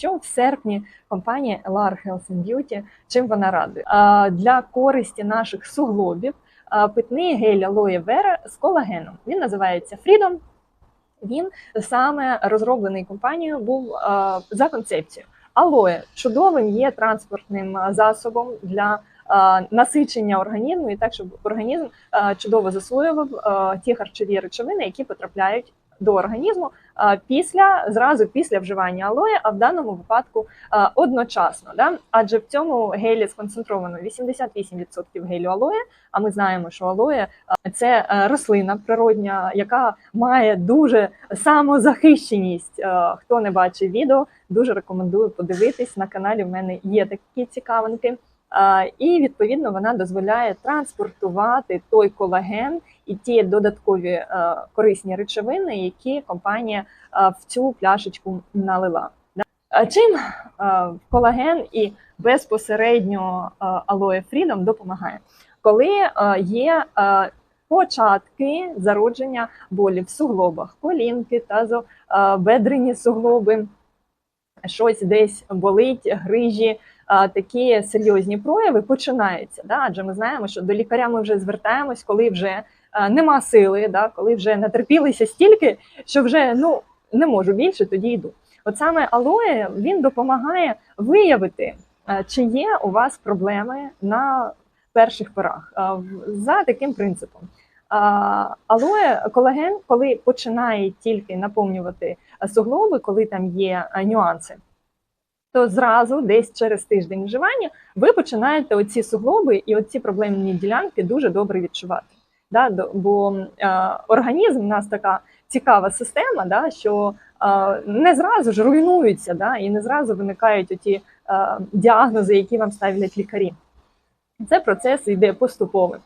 що в серпні компанія LR Health and Beauty чим вона радує для користі наших суглобів. Питний гель алоє вера з колагеном. Він називається Freedom. Він саме розроблений компанією був за концепцією. Алоє чудовим є транспортним засобом для насичення організму і так, щоб організм чудово засвоював ті харчові речовини, які потрапляють до організму після зразу після вживання алоє, а в даному випадку одночасно. Да? Адже в цьому гелі сконцентровано 88% гелю алоє. А ми знаємо, що алоє це е, рослина природня, яка має дуже самозахищеність. Е, Хто не бачив відео, дуже рекомендую подивитись. На каналі в мене є такі цікавинки. І відповідно вона дозволяє транспортувати той колаген і ті додаткові е, корисні речовини, які компанія е, в цю пляшечку налила. А Чим е, колаген і безпосередньо Aloe Freedom допомагає, коли є початки зародження болі в суглобах, колінки, тазобедрені суглоби, щось десь болить, грижі, такі серйозні прояви починаються. Да? Адже ми знаємо, що до лікаря ми вже звертаємось, коли вже нема сили, да? коли вже натерпілися стільки, що вже ну не можу більше, тоді йду. От саме алоє він допомагає виявити, чи є у вас проблеми на перших порах за таким принципом. А, Алоє колаген, коли починає тільки наповнювати суглоби, коли там є нюанси, то зразу, десь через тиждень вживання, ви починаєте оці суглоби і оці проблемні ділянки дуже добре відчувати. Да? Бо організм у нас така цікава система, да? що не зразу ж руйнуються, да? і не зразу виникають оті діагнози, які вам ставлять лікарі. Це процес йде поступовим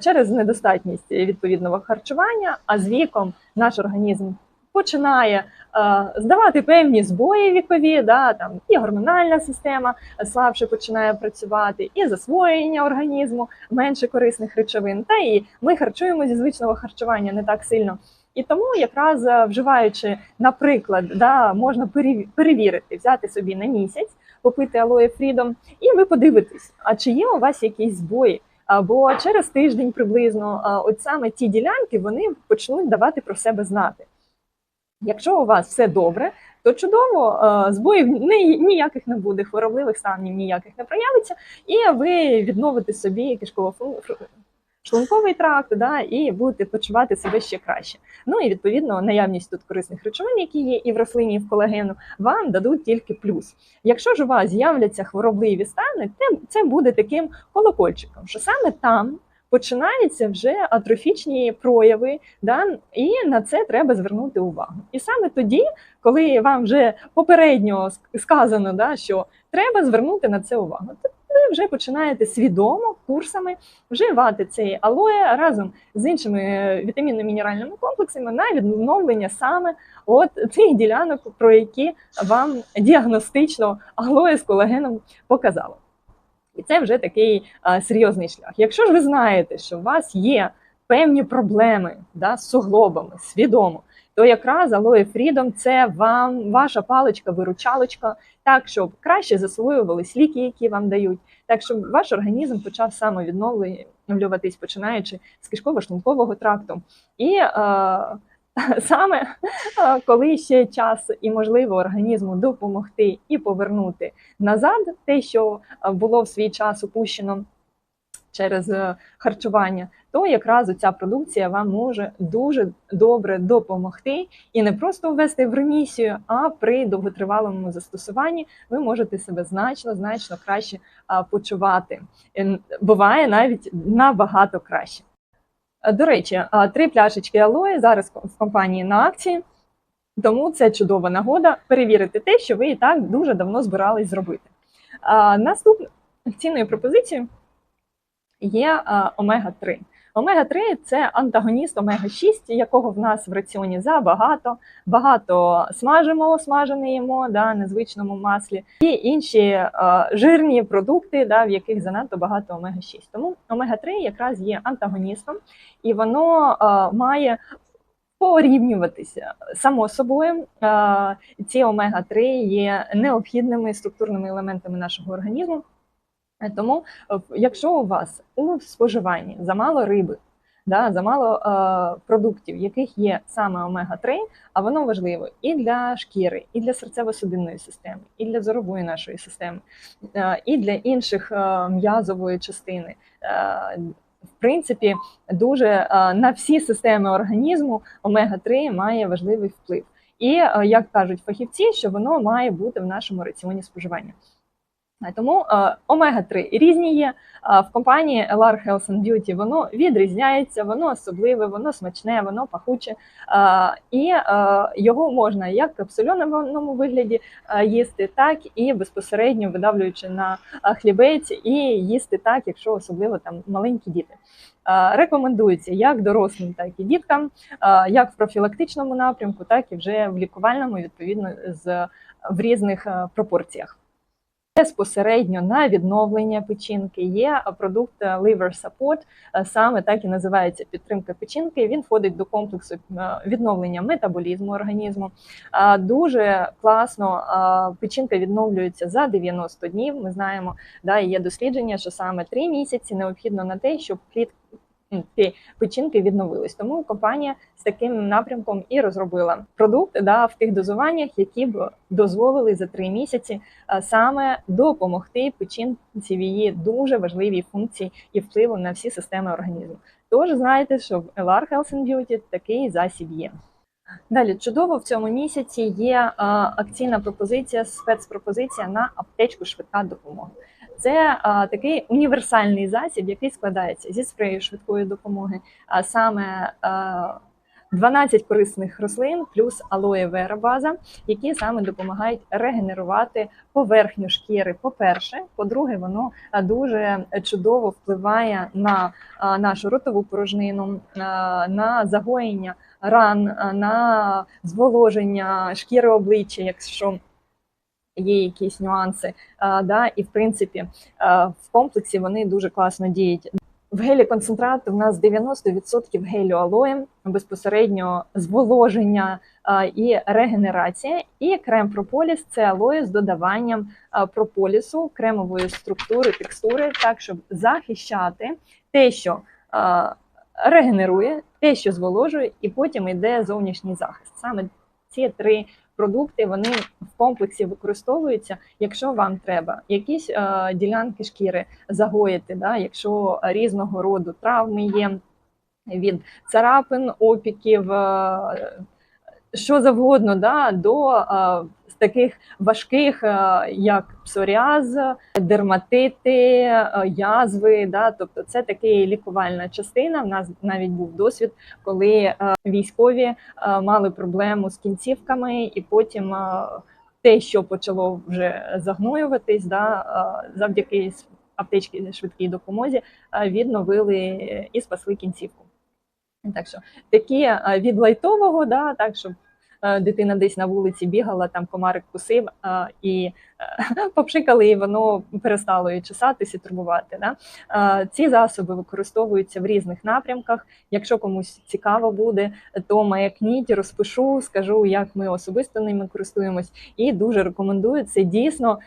через недостатність відповідного харчування, а з віком наш організм починає е, здавати певні збої вікові, да, там і гормональна система слабше починає працювати, і засвоєння організму менше корисних речовин. Та і ми харчуємо зі звичного харчування не так сильно. І тому, якраз е, вживаючи, наприклад, да, можна перевірити, взяти собі на місяць, попити алоє Фрідом, і ви подивитесь, а чи є у вас якісь збої. Або через тиждень приблизно от саме ті ділянки вони почнуть давати про себе знати. Якщо у вас все добре, то чудово, збоїв ні- ніяких не буде, хворобливих станів ніяких не проявиться, і ви відновите собі кишково-шлунковий тракт, да, і будете почувати себе ще краще. Ну і відповідно наявність тут корисних речовин, які є і в рослині, і в колагену, вам дадуть тільки плюс. Якщо ж у вас з'являться хворобливі стани, це буде таким колокольчиком, що саме там. Починаються вже атрофічні прояви, да, і на це треба звернути увагу. І саме тоді, коли вам вже попередньо сказано, да, що треба звернути на це увагу, вже починаєте свідомо курсами вживати цей алоє разом з іншими е, вітамінно-мінеральними комплексами на відновлення саме от тих ділянок, про які вам діагностично алоє з колагеном показало. І це вже такий а, серйозний шлях. Якщо ж ви знаєте, що у вас є певні проблеми да, з суглобами, свідомо, то якраз Aloe Freedom – це вам ваша паличка-виручалочка, так щоб краще засвоювались ліки, які вам дають, так щоб ваш організм почав самовідновлюватись, починаючи з кишково-шлункового тракту. І е, саме е, коли ще час і можливо організму допомогти і повернути назад те, що е, було в свій час упущено через е, харчування, то якраз ця продукція вам може дуже добре допомогти і не просто ввести в ремісію, а при довготривалому застосуванні ви можете себе значно значно краще почувати. Буває навіть набагато краще. Е, До речі, три пляшечки алої зараз в компанії на акції. Тому це чудова нагода перевірити те, що ви і так дуже давно збирались зробити. А, Наступною цінною пропозицією є омега-3. Омега-3 це антагоніст омега-6, якого в нас в раціоні забагато. Багато смажимо, смажене їмо да, на звичному маслі, і інші е, жирні продукти, да, в яких занадто багато омега-6. Тому омега-3 якраз є антагоністом, і воно е, має порівнюватися. Само собою, е, ці омега-3 є необхідними структурними елементами нашого організму. Е, Тому, е, якщо у вас у споживанні замало риби, да, замало е, продуктів, яких є саме омега-3, а воно важливо і для шкіри, і для серцево-судинної системи, і для зорової нашої системи, е, і для інших е, м'язової частини. Е, в принципі, дуже е, на всі системи організму омега-3 має важливий вплив. І е, як кажуть фахівці, що воно має бути в нашому раціоні споживання. Е, Тому е, омега-3 різні є. А в компанії LR Health and Beauty воно відрізняється, воно особливе, воно смачне, воно пахуче. Е, І е, його можна як в капсульоному вигляді е, їсти, так і безпосередньо видавлюючи на е, хлібець і їсти так, якщо особливо там маленькі діти. Е, Рекомендується як дорослим, так і діткам, е, як в профілактичному напрямку, так і вже в лікувальному, відповідно з в різних е, пропорціях. Безпосередньо на відновлення печінки є продукт е, Liver Support, е, саме так і називається підтримка печінки. Він входить до комплексу е, відновлення метаболізму організму. Дуже класно печінка відновлюється за 90 днів. Ми знаємо, да, є дослідження, що саме 3 місяці необхідно на те, щоб клітки печінки відновились. Тому компанія з таким напрямком і розробила продукт да, в тих дозуваннях, які б дозволили за три місяці саме допомогти печінці в її дуже важливій функції і впливу на всі системи організму. Тож знаєте, що в LR Health and Beauty такий засіб є. Далі чудово в цьому місяці є а, акційна пропозиція, спецпропозиція на аптечку швидка допомога. Це а, такий універсальний засіб, який складається зі спрею швидкої допомоги, а саме а, 12 корисних рослин плюс алоє вера база, які саме допомагають регенерувати поверхню шкіри. По-перше, по-друге, воно дуже чудово впливає на нашу ротову порожнину, на загоєння ран, на зволоження шкіри обличчя, якщо є якісь нюанси. А, да, і в принципі а, в комплексі вони дуже класно діють. В гелі концентрат у нас 90% гелю алоє, безпосередньо зволоження а, і регенерація. І крем прополіс це алоє з додаванням а, прополісу, кремової структури, текстури, так щоб захищати те, що а, регенерує, те, що зволожує, і потім йде зовнішній захист. Саме ці три продукти вони в комплексі використовуються, якщо вам треба. Якісь е, ділянки шкіри загоїти, да, якщо різного роду травми є від царапин, опіків, е, що завгодно, да, до е, таких важких, е, як псоріаз, дерматити, е, язви. Да, тобто це така лікувальна частина. В нас навіть був досвід, коли е, військові мали проблему з кінцівками, і потім те, що почало вже загноюватись, да, завдяки аптечці швидкій допомозі, відновили і спасли кінцівку. Так що такі від лайтового, да, так щоб дитина десь на вулиці бігала, там комарик кусив е, і е, попшикали, і воно перестало її чесатись і турбувати. Да? Е, Ці засоби використовуються в різних напрямках. Якщо комусь цікаво буде, то маякніть, розпишу, скажу, як ми особисто ними користуємось, і дуже рекомендую це дійсно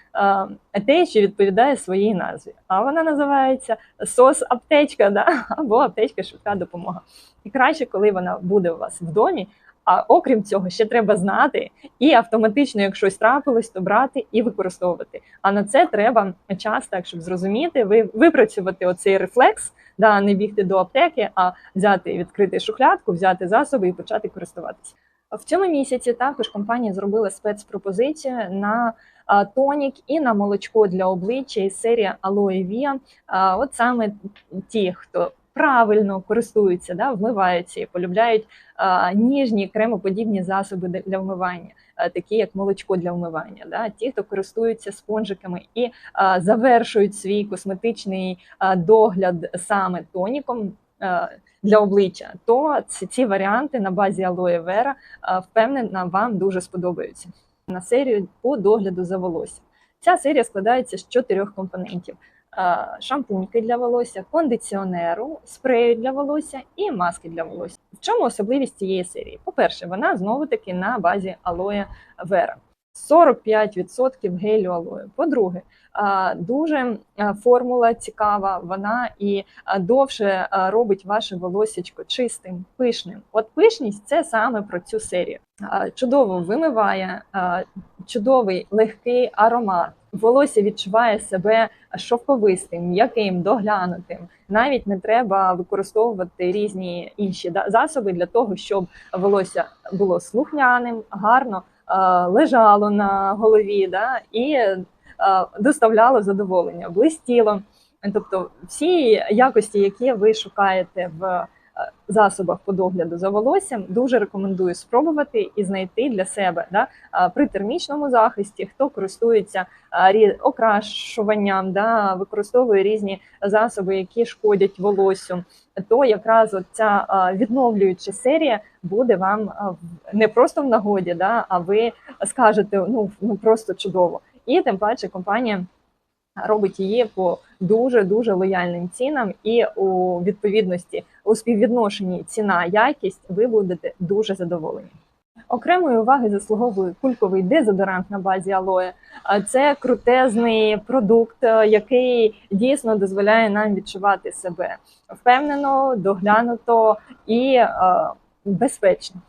е, те, що відповідає своїй назві. А вона називається сос аптечка, да? або аптечка швидка допомога. І краще, коли вона буде у вас в домі. А окрім цього, ще треба знати і автоматично, як щось трапилось, то брати і використовувати. А на це треба час, так щоб зрозуміти, ви випрацювати оцей рефлекс, да, не бігти до аптеки, а взяти відкрити шухлядку, взяти засоби і почати користуватися. В цьому місяці також компанія зробила спецпропозицію на тонік і на молочко для обличчя із серії Aloe Via. От саме ті, хто правильно користуються, да, вмиваються і полюбляють а, ніжні кремоподібні засоби для- вмивання, а, такі як молочко для вмивання. Да, ті, хто користуються спонжиками і а, завершують свій косметичний а, догляд саме тоніком. а, Для обличчя, то ці, ці варіанти на базі алоє вера впевнена вам дуже сподобаються на серію по догляду за волоссям. Ця серія складається з чотирьох компонентів: шампуньки для волосся, кондиціонеру, спрею для волосся і маски для волосся. В чому особливість цієї серії? По-перше, вона знову таки на базі алоє вера. 45% гелю алою. По-друге, дуже формула цікава, вона і довше робить ваше волосечко чистим, пишним. От пишність це саме про цю серію. Чудово вимиває, чудовий легкий аромат. Волосся відчуває себе шовковистим, м'яким, доглянутим. Навіть не треба використовувати різні інші засоби для того, щоб волосся було слухняним, гарно е, лежало на голові, да, і е, доставляло задоволення, блистіло. Тобто всі якості, які ви шукаєте в засобах по догляду за волоссям, дуже рекомендую спробувати і знайти для себе да, е, при термічному захисті, хто користується е, окрашуванням, да, використовує різні засоби, які шкодять волоссю, то якраз ця е, відновлююча серія буде вам е, не просто в нагоді, да, а ви скажете ну, ну просто чудово. І тим паче компанія робить її по дуже дуже лояльним цінам, і у відповідності у співвідношенні ціна якість ви будете дуже задоволені. Окремої уваги заслуговує кульковий дезодорант на базі алоє. Це крутезний продукт, е, який дійсно дозволяє нам відчувати себе впевнено, доглянуто і е, безпечно.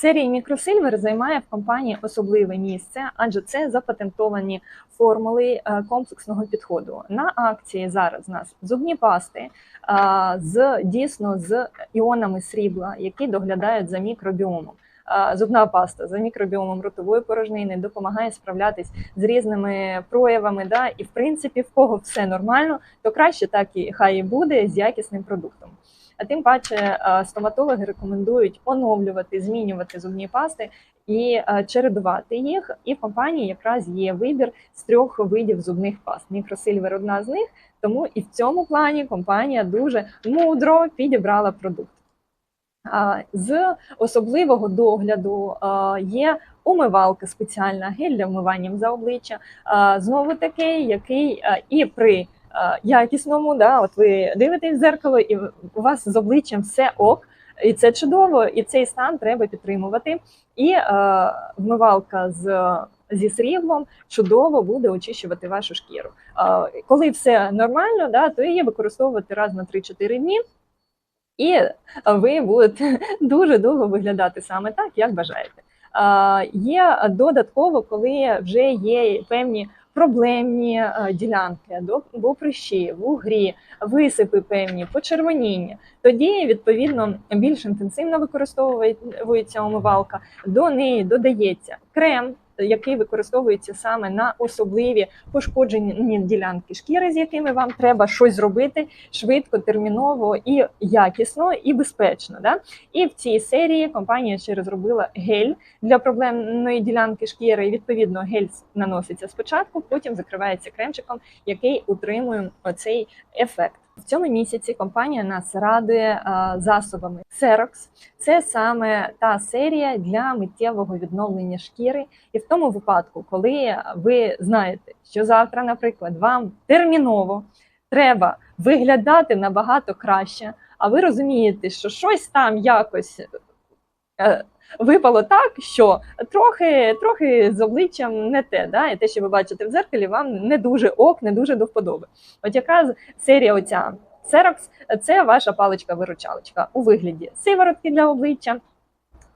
Серія Мікросильвер займає в компанії особливе місце, адже це запатентовані формули е, комплексного підходу. На акції зараз у нас зубні пасти е, з дійсно з іонами срібла, які доглядають за мікробіомом. Е, Зубна паста за мікробіомом ротової порожнини допомагає справлятись з різними проявами. Да? І в принципі, в кого все нормально, то краще так і хай і буде з якісним продуктом. А тим паче е, стоматологи рекомендують оновлювати, змінювати зубні пасти і е, чередувати їх. І в компанії якраз є вибір з трьох видів зубних паст. Мікросильвер одна з них. Тому і в цьому плані компанія дуже мудро підібрала продукт. З особливого догляду є умивалка спеціальна гель для вмивання за обличчя. Знову таки, який і при е, якісному, да, от ви дивитесь в зеркало, і у вас з обличчям все ок, і це чудово, і цей стан треба підтримувати. І е, вмивалка з. Зі сріблом чудово буде очищувати вашу шкіру. Е, коли все нормально, да, то її використовувати раз на 3-4 дні, і ви будете дуже довго виглядати саме так, як бажаєте. Е, Є додатково, коли вже є певні проблемні е, ділянки, до- прищі, вугрі, висипи певні, почервоніння. Тоді відповідно більш інтенсивно використовується омивалка. До неї додається крем. Який використовується саме на особливі пошкоджені ділянки шкіри, з якими вам треба щось зробити швидко, терміново і якісно, і безпечно. Да? І в цій серії компанія ще розробила гель для проблемної ділянки шкіри. І відповідно гель наноситься спочатку, потім закривається кремчиком, який утримує оцей ефект. В цьому місяці компанія нас радує е, засобами Xerox. Це саме та серія для миттєвого відновлення шкіри. І в тому випадку, коли ви знаєте, що завтра, наприклад, вам терміново треба виглядати набагато краще, а ви розумієте, що щось там якось е, випало так, що трохи, трохи з обличчям не те, да? і те, що ви бачите в дзеркалі, вам не дуже ок, не дуже до вподоби. От якраз серія оця Xerox – це ваша паличка-виручалочка у вигляді сиворотки для обличчя.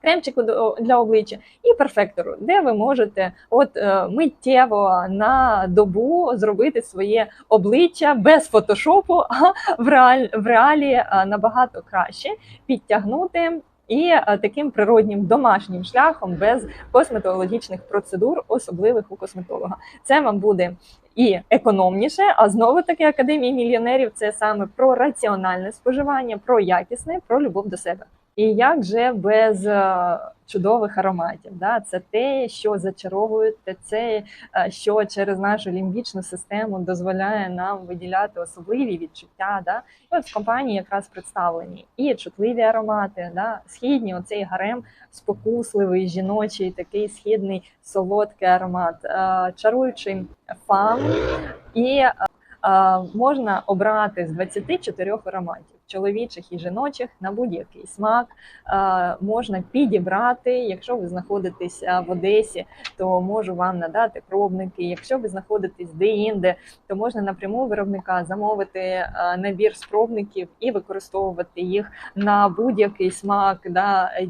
Кремчику для обличчя і перфектору, де ви можете от е, миттєво на добу зробити своє обличчя без фотошопу, а в реаль в реалі е, набагато краще підтягнути і е, таким природнім домашнім шляхом без косметологічних процедур, особливих у косметолога. Це вам буде і економніше, а знову таки академія мільйонерів це саме про раціональне споживання, про якісне, про любов до себе. І як же без е, чудових ароматів? Да? Це те, що зачаровує, це е, що через нашу лімбічну систему дозволяє нам виділяти особливі відчуття. Да? І от в компанії якраз представлені і чутливі аромати, да? східні, оцей гарем спокусливий, жіночий, такий східний солодкий аромат, е, чаруючий фан і можна обрати з 24 ароматів чоловічих і жіночих на будь-який смак. Можна підібрати, якщо ви знаходитесь в Одесі, то можу вам надати пробники. Якщо ви знаходитесь де-інде, то можна напряму виробника замовити набір з пробників і використовувати їх на будь-який смак. Да, е,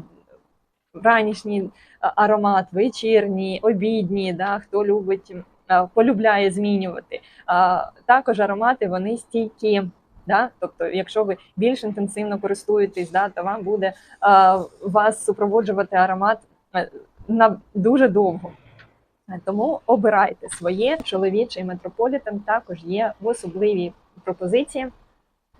ранішній аромат, вечірній, обідній, да, хто любить, полюбляє змінювати. Також аромати вони стійкі. Да? Тобто, якщо ви більш інтенсивно користуєтесь, да, то вам буде а, вас супроводжувати аромат е, на дуже довго. Е, Тому обирайте своє чоловічий метрополітен також є в особливій пропозиції.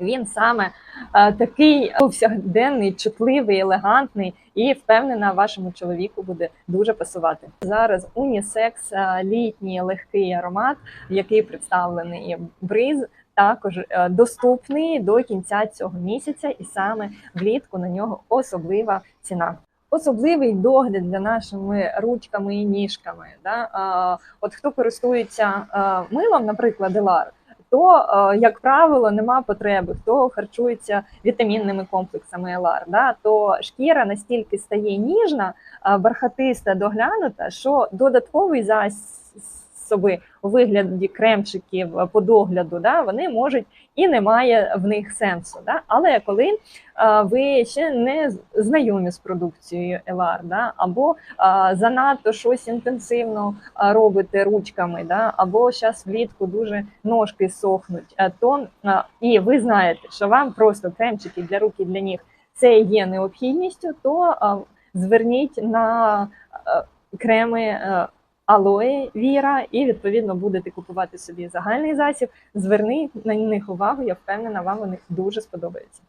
Він саме е, такий повсякденний, чутливий, елегантний і впевнена, вашому чоловіку буде дуже пасувати. Зараз унісекс, е, літній легкий аромат, який представлений бриз, також е, доступний до кінця цього місяця, і саме влітку на нього особлива ціна. Особливий догляд для нашими ручками і ніжками. Да? От хто користується милом, наприклад, Елар, то, е, як правило, нема потреби, хто харчується вітамінними комплексами ЛАР, да, то шкіра настільки стає ніжна, е, бархатиста, доглянута, що додатковий засоби у вигляді кремчиків е, по догляду, да, вони можуть і немає в них сенсу. Да? Але коли е, ви ще не знайомі з продукцією ЛАР, да, або е, занадто щось інтенсивно робите ручками, да, або зараз влітку дуже ножки сохнуть, то е, і ви знаєте, що вам просто кремчики для рук і для ніг це є необхідністю, то е, зверніть на е, креми. е, Алоє віра, і відповідно будете купувати собі загальний засіб. Зверни на них увагу, я впевнена, вам вони дуже сподобаються.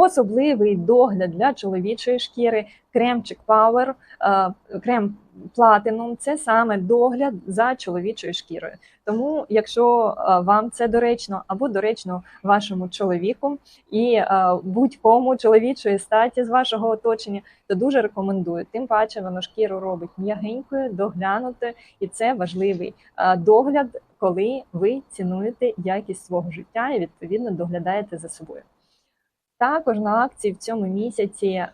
Особливий догляд для чоловічої шкіри, кремчик Power, е, крем Platinum – це саме догляд за чоловічою шкірою. Тому, якщо е, вам це доречно або доречно вашому чоловіку і е, будь-кому чоловічої статі з вашого оточення, то дуже рекомендую. Тим паче воно шкіру робить м'ягенькою, доглянути, і це важливий догляд, коли ви цінуєте якість свого життя і відповідно доглядаєте за собою. Також на акції в цьому місяці е,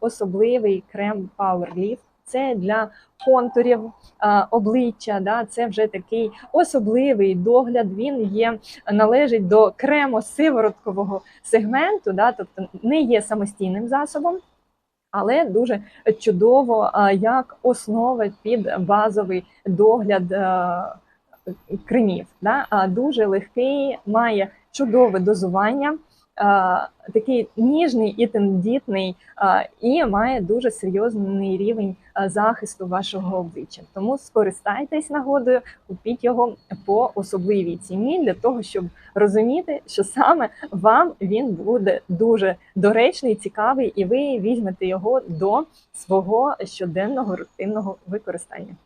особливий крем Power Lift. Це для контурів е, обличчя. Да, це вже такий особливий догляд. Він є належить до кремо-сивороткового сегменту, да, тобто не є самостійним засобом. Але дуже чудово е, як основа під базовий догляд кремів. Да? Дуже легкий, має чудове дозування, такий ніжний і тендітний, і має дуже серйозний рівень захисту вашого обличчя. Тому скористайтесь нагодою, купіть його по особливій ціні для того, щоб розуміти, що саме вам він буде дуже доречний, цікавий, і ви візьмете його до свого щоденного рутинного використання.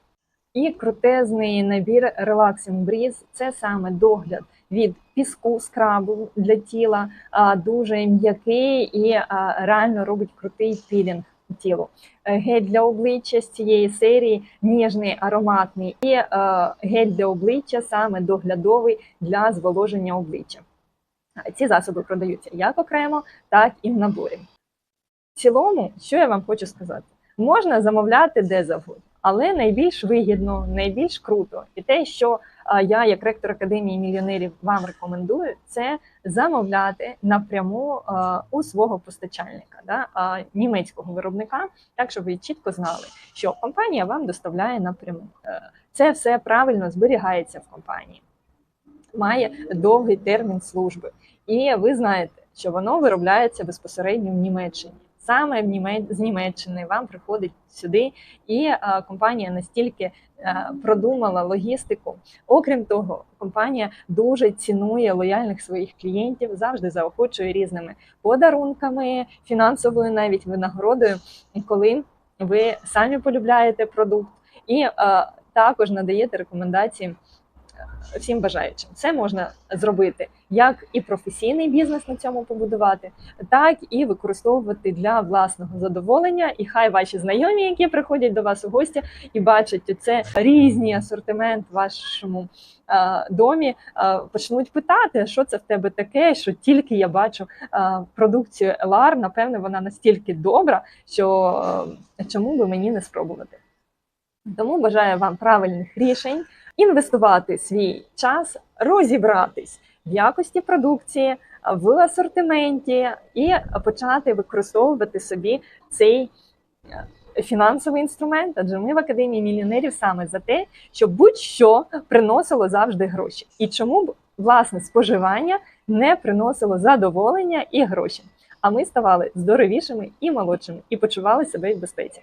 І крутезний набір Relaxing Breeze – це саме догляд від піску скрабу для тіла, дуже м'який і реально робить крутий пілінг тілу. Е, Гель для обличчя з цієї серії ніжний, ароматний, і е, гель для обличчя саме доглядовий для зволоження обличчя. Ці засоби продаються як окремо, так і в наборі. В цілому, що я вам хочу сказати, можна замовляти де завгодно. Але найбільш вигідно, найбільш круто, і те, що я, як ректор академії мільйонерів, вам рекомендую, це замовляти напряму у свого постачальника, да, німецького виробника, так щоб ви чітко знали, що компанія вам доставляє напряму. Е, Це все правильно зберігається в компанії, має довгий термін служби, і ви знаєте, що воно виробляється безпосередньо в Німеччині саме в Німе... з Німеччини вам приходить сюди, і а, компанія настільки а, продумала логістику. Окрім того, компанія дуже цінує лояльних своїх клієнтів, завжди заохочує різними подарунками, фінансовою навіть винагородою, коли ви самі полюбляєте продукт, і а, також надаєте рекомендації всім бажаючим. Це можна зробити як і професійний бізнес на цьому побудувати, так і використовувати для власного задоволення. І хай ваші знайомі, які приходять до вас у гості і бачать це різний асортимент в вашому е, домі, е, почнуть питати, що це в тебе таке, що тільки я бачу е, продукцію LR, напевне, вона настільки добра, що е, чому би мені не спробувати. Тому бажаю вам правильних рішень, інвестувати свій час, розібратись в якості продукції, в асортименті і почати використовувати собі цей е, фінансовий інструмент. Адже ми в академії мільйонерів саме за те, щоб будь-що приносило завжди гроші. І чому б власне споживання не приносило задоволення і гроші. А ми ставали здоровішими і молодшими і почували себе в безпеці.